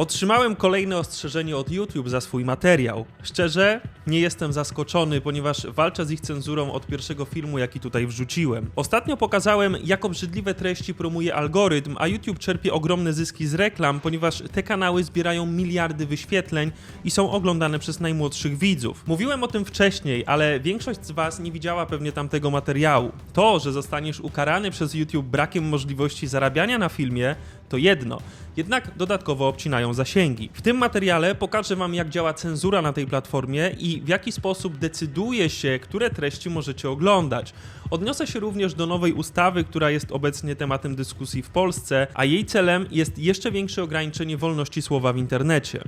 Otrzymałem kolejne ostrzeżenie od YouTube za swój materiał. Szczerze, nie jestem zaskoczony, ponieważ walczę z ich cenzurą od pierwszego filmu, jaki tutaj wrzuciłem. Ostatnio pokazałem, jak obrzydliwe treści promuje algorytm, a YouTube czerpie ogromne zyski z reklam, ponieważ te kanały zbierają miliardy wyświetleń i są oglądane przez najmłodszych widzów. Mówiłem o tym wcześniej, ale większość z Was nie widziała pewnie tamtego materiału. To, że zostaniesz ukarany przez YouTube brakiem możliwości zarabiania na filmie, to jedno. Jednak dodatkowo obcinają zasięgi. W tym materiale pokażę Wam, jak działa cenzura na tej platformie i w jaki sposób decyduje się, które treści możecie oglądać. Odniosę się również do nowej ustawy, która jest obecnie tematem dyskusji w Polsce, a jej celem jest jeszcze większe ograniczenie wolności słowa w internecie.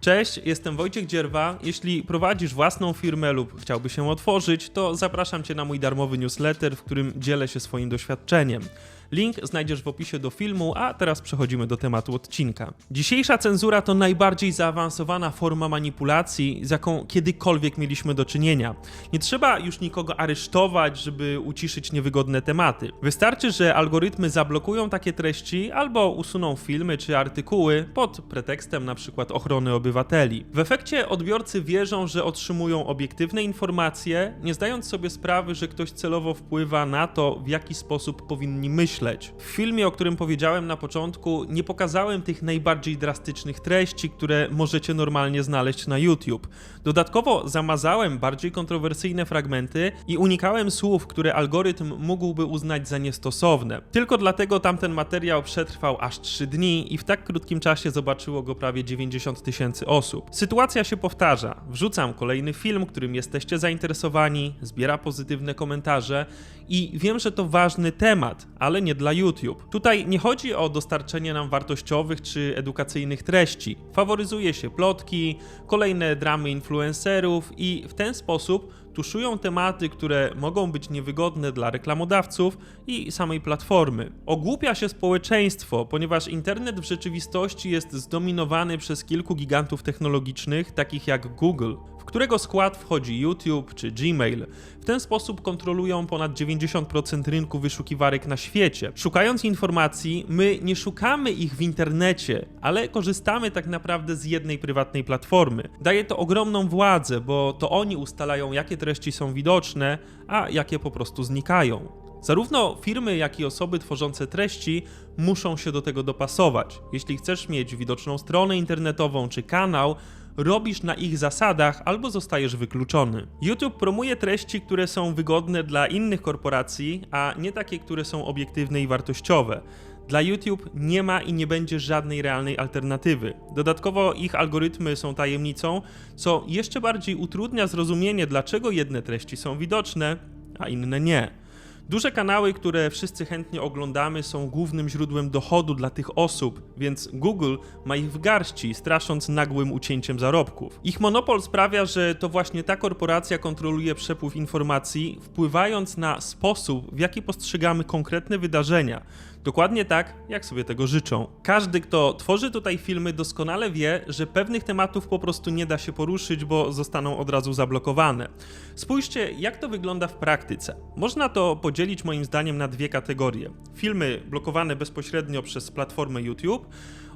Cześć, jestem Wojciech Dzierwa. Jeśli prowadzisz własną firmę lub chciałbyś się otworzyć, to zapraszam Cię na mój darmowy newsletter, w którym dzielę się swoim doświadczeniem. Link znajdziesz w opisie do filmu, a teraz przechodzimy do tematu odcinka. Dzisiejsza cenzura to najbardziej zaawansowana forma manipulacji, z jaką kiedykolwiek mieliśmy do czynienia. Nie trzeba już nikogo aresztować, żeby uciszyć niewygodne tematy. Wystarczy, że algorytmy zablokują takie treści albo usuną filmy czy artykuły pod pretekstem przykład ochrony obywateli. W efekcie odbiorcy wierzą, że otrzymują obiektywne informacje, nie zdając sobie sprawy, że ktoś celowo wpływa na to, w jaki sposób powinni myśleć. W filmie, o którym powiedziałem na początku, nie pokazałem tych najbardziej drastycznych treści, które możecie normalnie znaleźć na YouTube. Dodatkowo zamazałem bardziej kontrowersyjne fragmenty i unikałem słów, które algorytm mógłby uznać za niestosowne. Tylko dlatego tamten materiał przetrwał aż 3 dni i w tak krótkim czasie zobaczyło go prawie 90 tysięcy osób. Sytuacja się powtarza. Wrzucam kolejny film, którym jesteście zainteresowani, zbiera pozytywne komentarze i wiem, że to ważny temat, ale nie dla YouTube. Tutaj nie chodzi o dostarczenie nam wartościowych czy edukacyjnych treści. Faworyzuje się plotki, kolejne dramy influencerów i w ten sposób tuszują tematy, które mogą być niewygodne dla reklamodawców i samej platformy. Ogłupia się społeczeństwo, ponieważ internet w rzeczywistości jest zdominowany przez kilku gigantów technologicznych, takich jak Google, w którego skład wchodzi YouTube czy Gmail. W ten sposób kontrolują ponad 90% rynku wyszukiwarek na świecie. Szukając informacji, my nie szukamy ich w internecie, ale korzystamy tak naprawdę z jednej prywatnej platformy. Daje to ogromną władzę, bo to oni ustalają, jakie treści są widoczne, a jakie po prostu znikają. Zarówno firmy, jak i osoby tworzące treści muszą się do tego dopasować. Jeśli chcesz mieć widoczną stronę internetową czy kanał, robisz na ich zasadach albo zostajesz wykluczony. YouTube promuje treści, które są wygodne dla innych korporacji, a nie takie, które są obiektywne i wartościowe. Dla YouTube nie ma i nie będzie żadnej realnej alternatywy. Dodatkowo ich algorytmy są tajemnicą, co jeszcze bardziej utrudnia zrozumienie, dlaczego jedne treści są widoczne, a inne nie. Duże kanały, które wszyscy chętnie oglądamy, są głównym źródłem dochodu dla tych osób, więc Google ma ich w garści, strasząc nagłym ucięciem zarobków. Ich monopol sprawia, że to właśnie ta korporacja kontroluje przepływ informacji, wpływając na sposób, w jaki postrzegamy konkretne wydarzenia. Dokładnie tak, jak sobie tego życzą. Każdy, kto tworzy tutaj filmy, doskonale wie, że pewnych tematów po prostu nie da się poruszyć, bo zostaną od razu zablokowane. Spójrzcie, jak to wygląda w praktyce. Można to podzielić moim zdaniem na dwie kategorie: filmy blokowane bezpośrednio przez platformę YouTube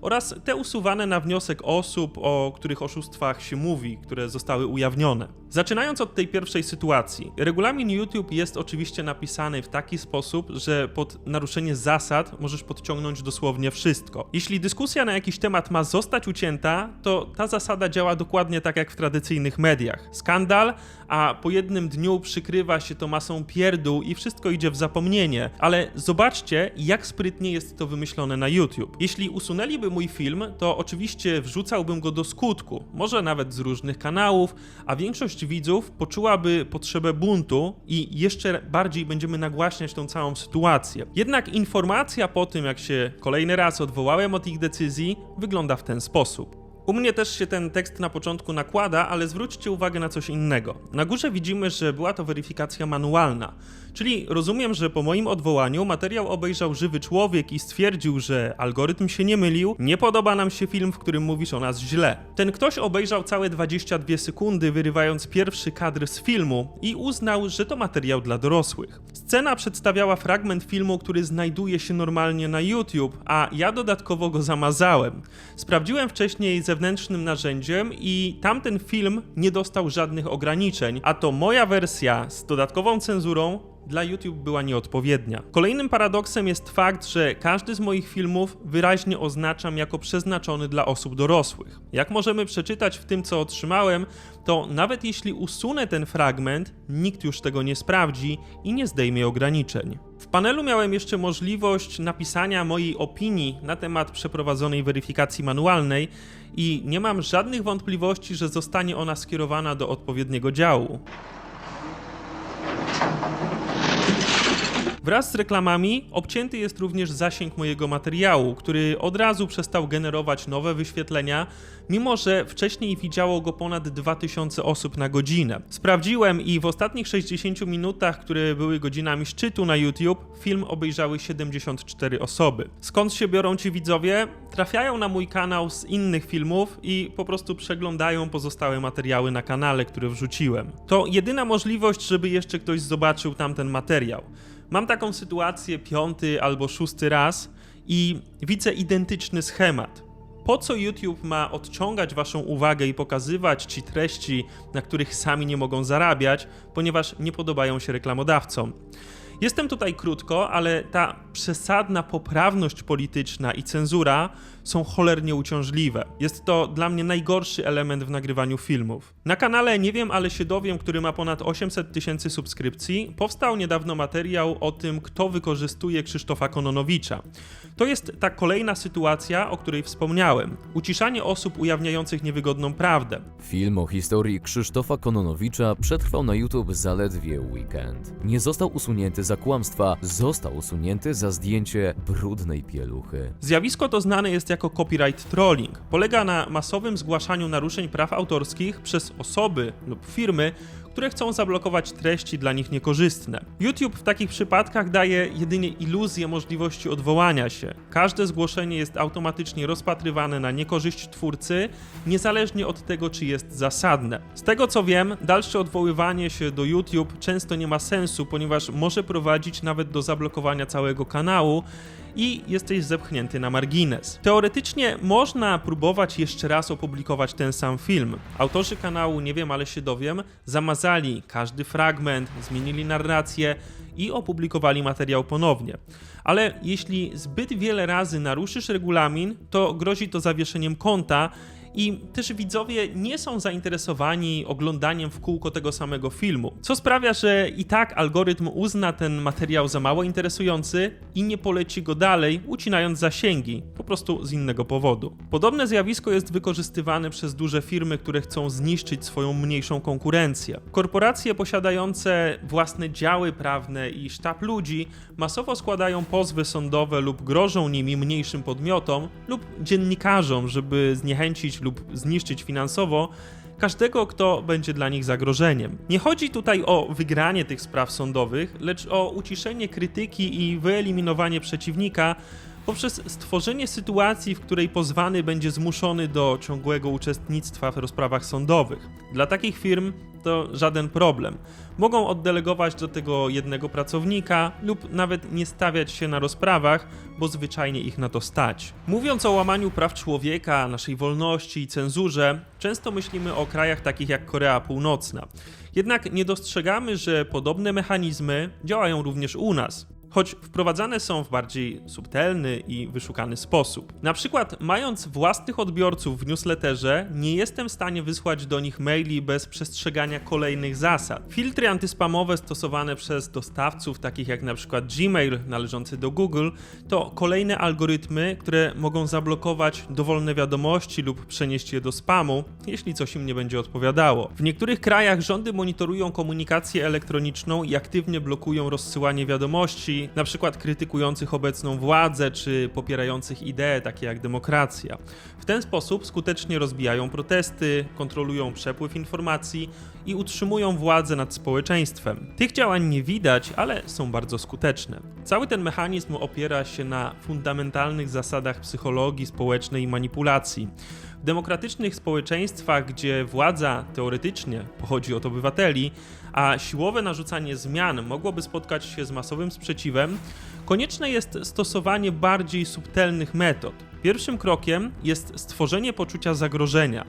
oraz te usuwane na wniosek osób, o których oszustwach się mówi, które zostały ujawnione. Zaczynając od tej pierwszej sytuacji, regulamin YouTube jest oczywiście napisany w taki sposób, że pod naruszenie zasad możesz podciągnąć dosłownie wszystko. Jeśli dyskusja na jakiś temat ma zostać ucięta, to ta zasada działa dokładnie tak jak w tradycyjnych mediach. Skandal, a po jednym dniu przykrywa się to masą pierdół i wszystko idzie w zapomnienie. Ale zobaczcie, jak sprytnie jest to wymyślone na YouTube. Jeśli usunęliby mój film, to oczywiście wrzucałbym go do skutku, może nawet z różnych kanałów, a większość widzów poczułaby potrzebę buntu i jeszcze bardziej będziemy nagłaśniać tą całą sytuację. Jednak informacja po tym, jak się kolejny raz odwołałem od ich decyzji, wygląda w ten sposób. U mnie też się ten tekst na początku nakłada, ale zwróćcie uwagę na coś innego. Na górze widzimy, że była to weryfikacja manualna. Czyli rozumiem, że po moim odwołaniu materiał obejrzał żywy człowiek i stwierdził, że algorytm się nie mylił, nie podoba nam się film, w którym mówisz o nas źle. Ten ktoś obejrzał całe 22 sekundy, wyrywając pierwszy kadr z filmu i uznał, że to materiał dla dorosłych. Scena przedstawiała fragment filmu, który znajduje się normalnie na YouTube, a ja dodatkowo go zamazałem. Sprawdziłem wcześniej zewnętrznym narzędziem i tamten film nie dostał żadnych ograniczeń, a to moja wersja z dodatkową cenzurą dla YouTube była nieodpowiednia. Kolejnym paradoksem jest fakt, że każdy z moich filmów wyraźnie oznaczam jako przeznaczony dla osób dorosłych. Jak możemy przeczytać w tym, co otrzymałem, to nawet jeśli usunę ten fragment, nikt już tego nie sprawdzi i nie zdejmie ograniczeń. W panelu miałem jeszcze możliwość napisania mojej opinii na temat przeprowadzonej weryfikacji manualnej i nie mam żadnych wątpliwości, że zostanie ona skierowana do odpowiedniego działu. Wraz z reklamami obcięty jest również zasięg mojego materiału, który od razu przestał generować nowe wyświetlenia, mimo że wcześniej widziało go ponad 2000 osób na godzinę. Sprawdziłem i w ostatnich 60 minutach, które były godzinami szczytu na YouTube, film obejrzały 74 osoby. Skąd się biorą ci widzowie? Trafiają na mój kanał z innych filmów i po prostu przeglądają pozostałe materiały na kanale, które wrzuciłem. To jedyna możliwość, żeby jeszcze ktoś zobaczył tamten materiał. Mam taką sytuację piąty albo szósty raz i widzę identyczny schemat. Po co YouTube ma odciągać Waszą uwagę i pokazywać Ci treści, na których sami nie mogą zarabiać, ponieważ nie podobają się reklamodawcom? Jestem tutaj krótko, ale ta przesadna poprawność polityczna i cenzura są cholernie uciążliwe. Jest to dla mnie najgorszy element w nagrywaniu filmów. Na kanale Nie wiem, ale się dowiem, który ma ponad 800 tysięcy subskrypcji, powstał niedawno materiał o tym, kto wykorzystuje Krzysztofa Kononowicza. To jest ta kolejna sytuacja, o której wspomniałem. Uciszanie osób ujawniających niewygodną prawdę. Film o historii Krzysztofa Kononowicza przetrwał na YouTube zaledwie weekend. Nie został usunięty za kłamstwa, został usunięty za zdjęcie brudnej pieluchy. Zjawisko to znane jest jako copyright trolling. Polega na masowym zgłaszaniu naruszeń praw autorskich przez osoby lub firmy, które chcą zablokować treści dla nich niekorzystne. YouTube w takich przypadkach daje jedynie iluzję możliwości odwołania się. Każde zgłoszenie jest automatycznie rozpatrywane na niekorzyść twórcy, niezależnie od tego, czy jest zasadne. Z tego co wiem, dalsze odwoływanie się do YouTube często nie ma sensu, ponieważ może prowadzić nawet do zablokowania całego kanału i jesteś zepchnięty na margines. Teoretycznie można próbować jeszcze raz opublikować ten sam film. Autorzy kanału Nie wiem, ale się dowiem zamazali każdy fragment, zmienili narrację i opublikowali materiał ponownie. Ale jeśli zbyt wiele razy naruszysz regulamin, to grozi to zawieszeniem konta i też widzowie nie są zainteresowani oglądaniem w kółko tego samego filmu, co sprawia, że i tak algorytm uzna ten materiał za mało interesujący i nie poleci go dalej, ucinając zasięgi, po prostu z innego powodu. Podobne zjawisko jest wykorzystywane przez duże firmy, które chcą zniszczyć swoją mniejszą konkurencję. Korporacje posiadające własne działy prawne i sztab ludzi masowo składają pozwy sądowe lub grożą nimi mniejszym podmiotom lub dziennikarzom, żeby zniechęcić lub zniszczyć finansowo każdego, kto będzie dla nich zagrożeniem. Nie chodzi tutaj o wygranie tych spraw sądowych, lecz o uciszenie krytyki i wyeliminowanie przeciwnika poprzez stworzenie sytuacji, w której pozwany będzie zmuszony do ciągłego uczestnictwa w rozprawach sądowych. Dla takich firm to żaden problem. Mogą oddelegować do tego jednego pracownika lub nawet nie stawiać się na rozprawach, bo zwyczajnie ich na to stać. Mówiąc o łamaniu praw człowieka, naszej wolności i cenzurze, często myślimy o krajach takich jak Korea Północna. Jednak nie dostrzegamy, że podobne mechanizmy działają również u nas choć wprowadzane są w bardziej subtelny i wyszukany sposób. Na przykład, mając własnych odbiorców w newsletterze, nie jestem w stanie wysłać do nich maili bez przestrzegania kolejnych zasad. Filtry antyspamowe stosowane przez dostawców, takich jak na przykład Gmail należący do Google, to kolejne algorytmy, które mogą zablokować dowolne wiadomości lub przenieść je do spamu, jeśli coś im nie będzie odpowiadało. W niektórych krajach rządy monitorują komunikację elektroniczną i aktywnie blokują rozsyłanie wiadomości, na przykład krytykujących obecną władzę, czy popierających idee takie jak demokracja. W ten sposób skutecznie rozbijają protesty, kontrolują przepływ informacji i utrzymują władzę nad społeczeństwem. Tych działań nie widać, ale są bardzo skuteczne. Cały ten mechanizm opiera się na fundamentalnych zasadach psychologii społecznej i manipulacji. W demokratycznych społeczeństwach, gdzie władza teoretycznie pochodzi od obywateli, a siłowe narzucanie zmian mogłoby spotkać się z masowym sprzeciwem, konieczne jest stosowanie bardziej subtelnych metod. Pierwszym krokiem jest stworzenie poczucia zagrożenia.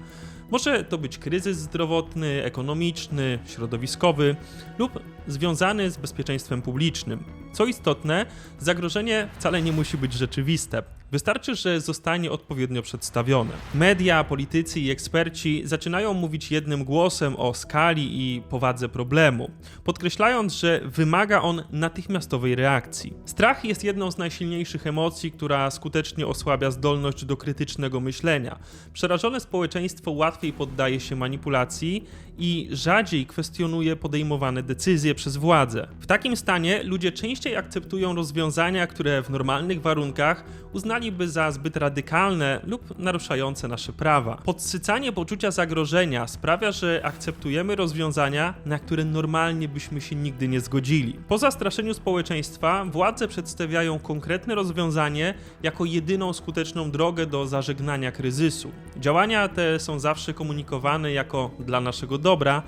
Może to być kryzys zdrowotny, ekonomiczny, środowiskowy lub związany z bezpieczeństwem publicznym. Co istotne, zagrożenie wcale nie musi być rzeczywiste. Wystarczy, że zostanie odpowiednio przedstawione. Media, politycy i eksperci zaczynają mówić jednym głosem o skali i powadze problemu, podkreślając, że wymaga on natychmiastowej reakcji. Strach jest jedną z najsilniejszych emocji, która skutecznie osłabia zdolność do krytycznego myślenia. Przerażone społeczeństwo łatwiej poddaje się manipulacji i rzadziej kwestionuje podejmowane decyzje przez władzę. W takim stanie ludzie częściej akceptują rozwiązania, które w normalnych warunkach uznaliby za zbyt radykalne lub naruszające nasze prawa. Podsycanie poczucia zagrożenia sprawia, że akceptujemy rozwiązania, na które normalnie byśmy się nigdy nie zgodzili. Po zastraszeniu społeczeństwa władze przedstawiają konkretne rozwiązanie jako jedyną skuteczną drogę do zażegnania kryzysu. Działania te są zawsze komunikowane jako dla naszego dobra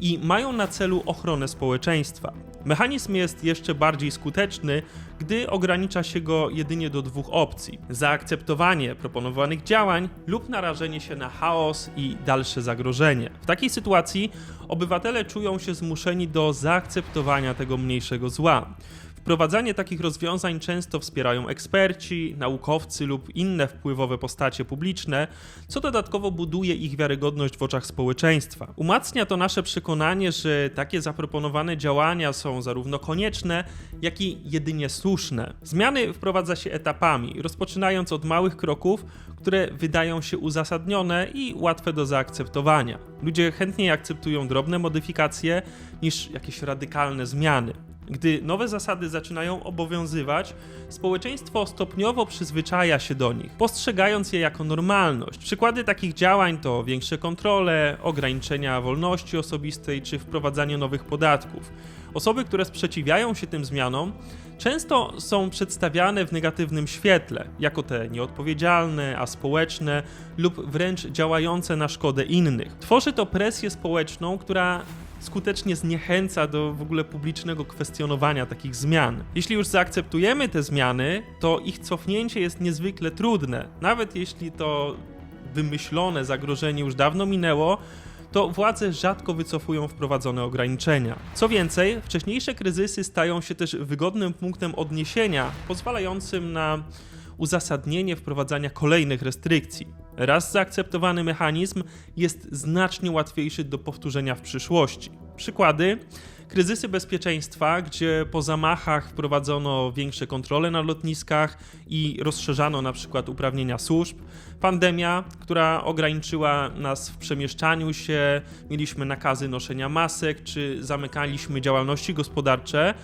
i mają na celu ochronę społeczeństwa. Mechanizm jest jeszcze bardziej skuteczny, gdy ogranicza się go jedynie do dwóch opcji: zaakceptowanie proponowanych działań lub narażenie się na chaos i dalsze zagrożenie. W takiej sytuacji obywatele czują się zmuszeni do zaakceptowania tego mniejszego zła. Wprowadzanie takich rozwiązań często wspierają eksperci, naukowcy lub inne wpływowe postacie publiczne, co dodatkowo buduje ich wiarygodność w oczach społeczeństwa. Umacnia to nasze przekonanie, że takie zaproponowane działania są zarówno konieczne, jak i jedynie słuszne. Zmiany wprowadza się etapami, rozpoczynając od małych kroków, które wydają się uzasadnione i łatwe do zaakceptowania. Ludzie chętniej akceptują drobne modyfikacje niż jakieś radykalne zmiany. Gdy nowe zasady zaczynają obowiązywać, społeczeństwo stopniowo przyzwyczaja się do nich, postrzegając je jako normalność. Przykłady takich działań to większe kontrole, ograniczenia wolności osobistej czy wprowadzanie nowych podatków. Osoby, które sprzeciwiają się tym zmianom, często są przedstawiane w negatywnym świetle, jako te nieodpowiedzialne, aspołeczne lub wręcz działające na szkodę innych. Tworzy to presję społeczną, która skutecznie zniechęca do w ogóle publicznego kwestionowania takich zmian. Jeśli już zaakceptujemy te zmiany, to ich cofnięcie jest niezwykle trudne. Nawet jeśli to wymyślone zagrożenie już dawno minęło, to władze rzadko wycofują wprowadzone ograniczenia. Co więcej, wcześniejsze kryzysy stają się też wygodnym punktem odniesienia, pozwalającym na uzasadnienie wprowadzania kolejnych restrykcji. Raz zaakceptowany mechanizm jest znacznie łatwiejszy do powtórzenia w przyszłości. Przykłady: kryzysy bezpieczeństwa, gdzie po zamachach wprowadzono większe kontrole na lotniskach i rozszerzano na przykład uprawnienia służb. Pandemia, która ograniczyła nas w przemieszczaniu się, mieliśmy nakazy noszenia masek, czy zamykaliśmy działalności gospodarcze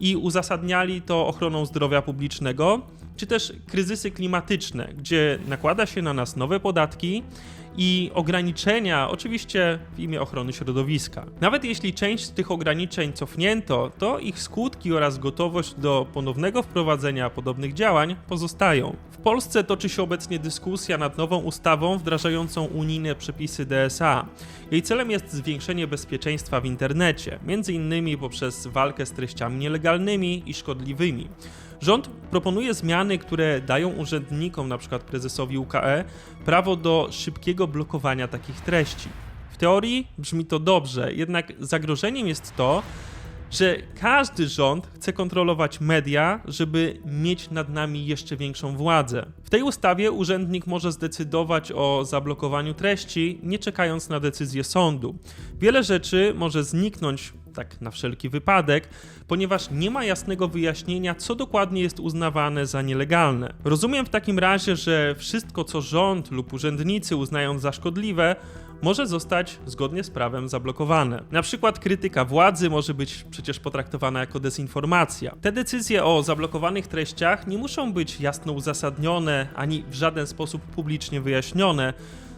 i uzasadniali to ochroną zdrowia publicznego, czy też kryzysy klimatyczne, gdzie nakłada się na nas nowe podatki i ograniczenia, oczywiście w imię ochrony środowiska. Nawet jeśli część z tych ograniczeń cofnięto, to ich skutki oraz gotowość do ponownego wprowadzenia podobnych działań pozostają. W Polsce toczy się obecnie dyskusja nad nową ustawą wdrażającą unijne przepisy DSA. Jej celem jest zwiększenie bezpieczeństwa w internecie, między innymi poprzez walkę z treściami nielegalnymi i szkodliwymi. Rząd proponuje zmiany, które dają urzędnikom, np. prezesowi UKE, prawo do szybkiego blokowania takich treści. W teorii brzmi to dobrze, jednak zagrożeniem jest to, że każdy rząd chce kontrolować media, żeby mieć nad nami jeszcze większą władzę. W tej ustawie urzędnik może zdecydować o zablokowaniu treści, nie czekając na decyzję sądu. Wiele rzeczy może zniknąć tak na wszelki wypadek, ponieważ nie ma jasnego wyjaśnienia, co dokładnie jest uznawane za nielegalne. Rozumiem w takim razie, że wszystko, co rząd lub urzędnicy uznają za szkodliwe, może zostać zgodnie z prawem zablokowane. Na przykład krytyka władzy może być przecież potraktowana jako dezinformacja. Te decyzje o zablokowanych treściach nie muszą być jasno uzasadnione ani w żaden sposób publicznie wyjaśnione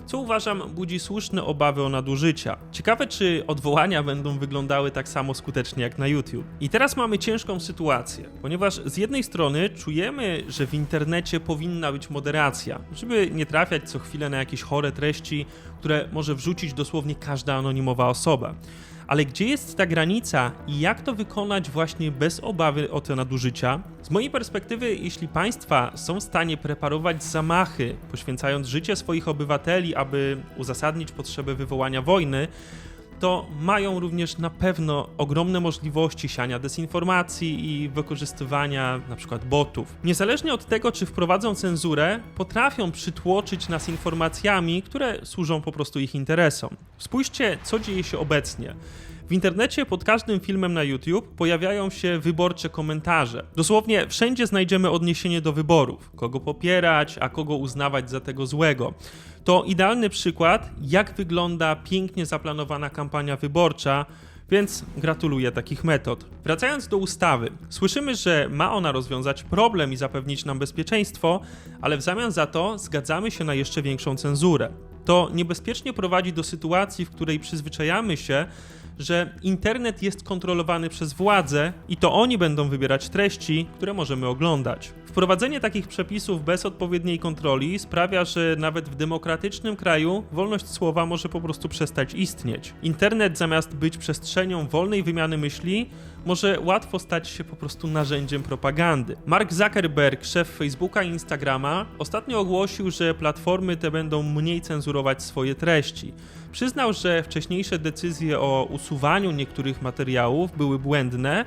co uważam budzi słuszne obawy o nadużycia. Ciekawe, czy odwołania będą wyglądały tak samo skutecznie jak na YouTube. I teraz mamy ciężką sytuację, ponieważ z jednej strony czujemy, że w internecie powinna być moderacja, żeby nie trafiać co chwilę na jakieś chore treści, które może wrzucić dosłownie każda anonimowa osoba. Ale gdzie jest ta granica i jak to wykonać właśnie bez obawy o te nadużycia? Z mojej perspektywy, jeśli państwa są w stanie preparować zamachy, poświęcając życie swoich obywateli, aby uzasadnić potrzebę wywołania wojny, to mają również na pewno ogromne możliwości siania dezinformacji i wykorzystywania przykład botów. Niezależnie od tego, czy wprowadzą cenzurę, potrafią przytłoczyć nas informacjami, które służą po prostu ich interesom. Spójrzcie, co dzieje się obecnie. W internecie pod każdym filmem na YouTube pojawiają się wyborcze komentarze. Dosłownie wszędzie znajdziemy odniesienie do wyborów, kogo popierać, a kogo uznawać za tego złego. To idealny przykład, jak wygląda pięknie zaplanowana kampania wyborcza, więc gratuluję takich metod. Wracając do ustawy, słyszymy, że ma ona rozwiązać problem i zapewnić nam bezpieczeństwo, ale w zamian za to zgadzamy się na jeszcze większą cenzurę. To niebezpiecznie prowadzi do sytuacji, w której przyzwyczajamy się, że internet jest kontrolowany przez władze i to oni będą wybierać treści, które możemy oglądać. Wprowadzenie takich przepisów bez odpowiedniej kontroli sprawia, że nawet w demokratycznym kraju wolność słowa może po prostu przestać istnieć. Internet zamiast być przestrzenią wolnej wymiany myśli, może łatwo stać się po prostu narzędziem propagandy. Mark Zuckerberg, szef Facebooka i Instagrama, ostatnio ogłosił, że platformy te będą mniej cenzurować swoje treści. Przyznał, że wcześniejsze decyzje o usuwaniu niektórych materiałów były błędne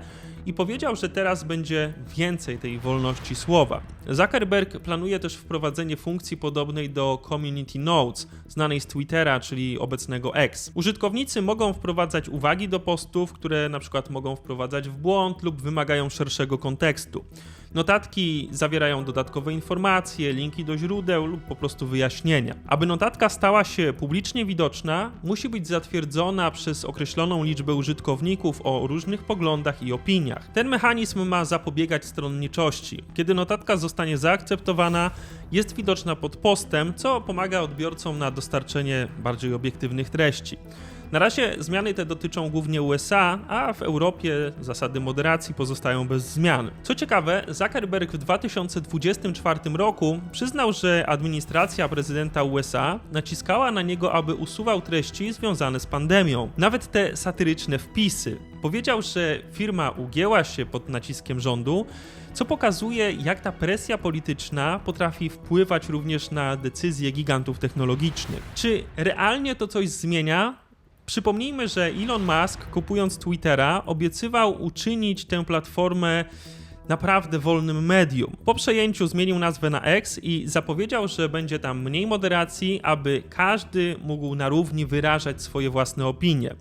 i powiedział, że teraz będzie więcej tej wolności słowa. Zuckerberg planuje też wprowadzenie funkcji podobnej do Community Notes, znanej z Twittera, czyli obecnego X. Użytkownicy mogą wprowadzać uwagi do postów, które na przykład mogą wprowadzać w błąd lub wymagają szerszego kontekstu. Notatki zawierają dodatkowe informacje, linki do źródeł lub po prostu wyjaśnienia. Aby notatka stała się publicznie widoczna, musi być zatwierdzona przez określoną liczbę użytkowników o różnych poglądach i opiniach. Ten mechanizm ma zapobiegać stronniczości. Kiedy notatka zostanie zaakceptowana, jest widoczna pod postem, co pomaga odbiorcom na dostarczenie bardziej obiektywnych treści. Na razie zmiany te dotyczą głównie USA, a w Europie zasady moderacji pozostają bez zmian. Co ciekawe, Zuckerberg w 2024 roku przyznał, że administracja prezydenta USA naciskała na niego, aby usuwał treści związane z pandemią. Nawet te satyryczne wpisy. Powiedział, że firma ugięła się pod naciskiem rządu, co pokazuje, jak ta presja polityczna potrafi wpływać również na decyzje gigantów technologicznych. Czy realnie to coś zmienia? Przypomnijmy, że Elon Musk kupując Twittera obiecywał uczynić tę platformę naprawdę wolnym medium. Po przejęciu zmienił nazwę na X i zapowiedział, że będzie tam mniej moderacji, aby każdy mógł na równi wyrażać swoje własne opinie.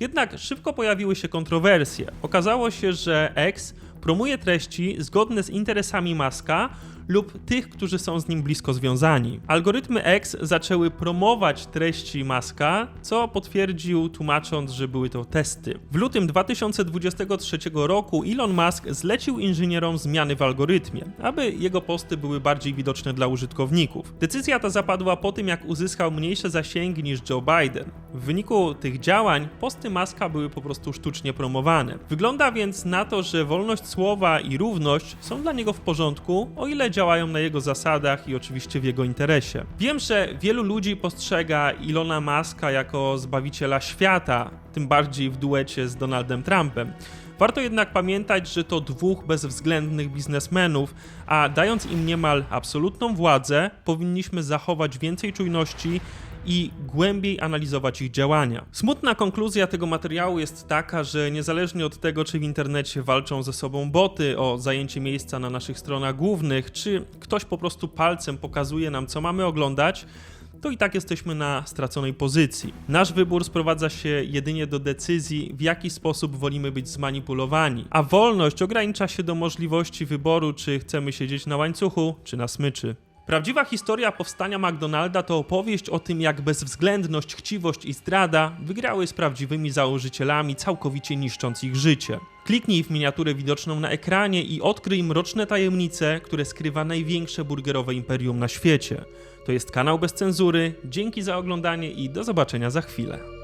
Jednak szybko pojawiły się kontrowersje. Okazało się, że X promuje treści zgodne z interesami Muska lub tych, którzy są z nim blisko związani. Algorytmy X zaczęły promować treści Muska, co potwierdził tłumacząc, że były to testy. W lutym 2023 roku Elon Musk zlecił inżynierom zmiany w algorytmie, aby jego posty były bardziej widoczne dla użytkowników. Decyzja ta zapadła po tym, jak uzyskał mniejsze zasięgi niż Joe Biden. W wyniku tych działań posty Muska były po prostu sztucznie promowane. Wygląda więc na to, że wolność słowa i równość są dla niego w porządku, o ile działają na jego zasadach i oczywiście w jego interesie. Wiem, że wielu ludzi postrzega Ilona Maska jako zbawiciela świata, tym bardziej w duecie z Donaldem Trumpem. Warto jednak pamiętać, że to dwóch bezwzględnych biznesmenów, a dając im niemal absolutną władzę, powinniśmy zachować więcej czujności i głębiej analizować ich działania. Smutna konkluzja tego materiału jest taka, że niezależnie od tego, czy w internecie walczą ze sobą boty o zajęcie miejsca na naszych stronach głównych, czy ktoś po prostu palcem pokazuje nam, co mamy oglądać, to i tak jesteśmy na straconej pozycji. Nasz wybór sprowadza się jedynie do decyzji, w jaki sposób wolimy być zmanipulowani, a wolność ogranicza się do możliwości wyboru, czy chcemy siedzieć na łańcuchu, czy na smyczy. Prawdziwa historia powstania McDonalda to opowieść o tym, jak bezwzględność, chciwość i zdrada wygrały z prawdziwymi założycielami, całkowicie niszcząc ich życie. Kliknij w miniaturę widoczną na ekranie i odkryj mroczne tajemnice, które skrywa największe burgerowe imperium na świecie. To jest kanał bez cenzury. Dzięki za oglądanie i do zobaczenia za chwilę.